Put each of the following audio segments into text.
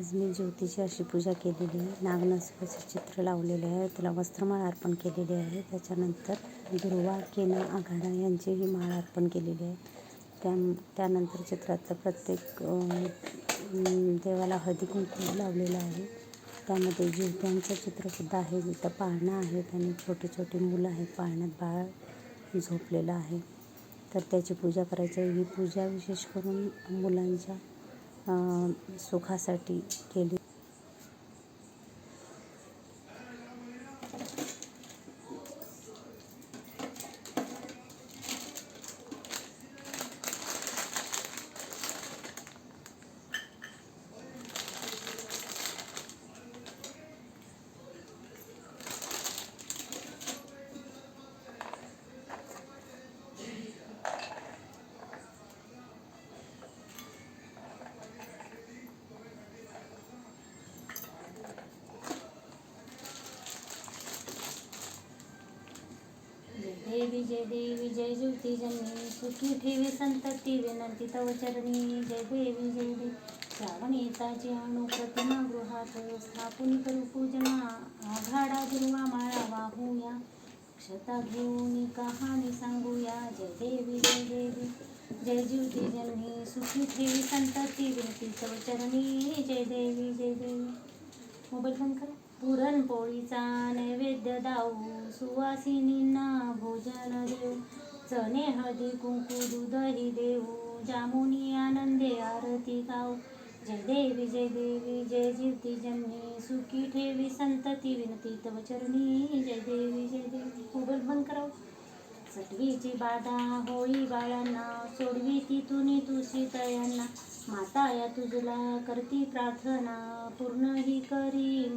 आज मी ज्योतीची अशी पूजा केलेली आहे. नागनाथाचं चित्र लावलेले आहे. त्याला वस्त्रमाळ अर्पण केलेली आहे. त्याच्यानंतर दुर्वा केना आघाडा यांचीही माळ अर्पण केलेली आहे. त्या त्यानंतर चित्रातलं प्रत्येक देवाला हळदी कुंकू लावलेलं आहे. त्यामध्ये ज्योत्यांचं चित्रसुद्धा आहे. जिथं पाळणं आहेत आणि छोटी छोटी मुलं आहेत. पाळण्यात बाळ झोपलेलं आहे. तर त्याची पूजा करायची आहे. ही पूजा विशेष करून मुलांच्या सुखासाठी केली. देवी जय देवी जय ज्योती जननी सुखी ठेवी संतती विनंती तव चरणी जय देवी जय देवी. श्रावण येताची अणु प्रतिमा गृहात स्थापुनी करू पूजना आघाडा दुर्वा माळा वाहूया. क्षता घेऊन कहाणी सांगूया जय देवी जय देवी. जय ज्योती जननी सुखी ठेवी संतती विनंती तव चरणी जय देवी जय देवी. मोबाईल बंद करा. पुरणपोळीचा नैवेद्य दाऊ. सुवासिनींना भोजन देऊ. चणे हळदी कुंकू दूधही देऊ. जामुनी आनंदे आरती गाऊ. जय देवी जय देवी जय जीवती जन्मी. सुखी ठेवी संतती विनती. तव चरणी जय देवी जय देवी. मोबाईल बंद करावं. सटवीची बाधा होळी बाळांना. सोडवी तिथून तुशी तयांना माता या तुझला करती प्रार्थना. पूर्ण ही करी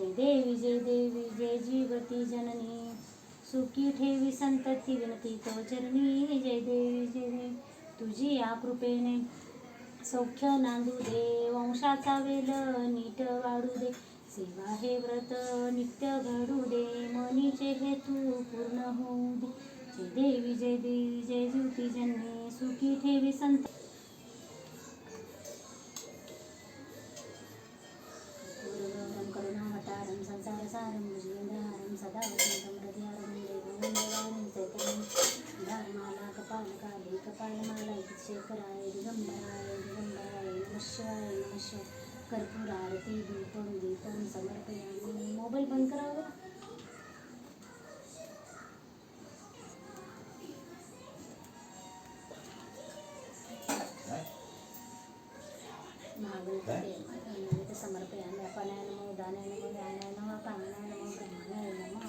नमस्ते देवी जय देवी जय जीवती जननी. सुखी ठेवी संतती विनती तो चरणी जय देवी जय देवी. तुझी या कृपेने सौख्य नांदू दे. वंशाचा वेल नीट वाढू दे. सेवा हे व्रत नित्य घडू दे. मनीचे हेतू पूर्ण होऊ दे. जय देवी जय देवी जय ज्योती जननी. सुखी ठेवी संत नमः शिवाय नमः शिवाय कर्पूरारती दीपं दीपं समर्पयामि. मोबाईल बंद करावा? महागणपती समर्पयामि. अपनाय नमो दानाय नमो ध्यानाय नमः प्राणाय नमो ब्रह्मणाय नमः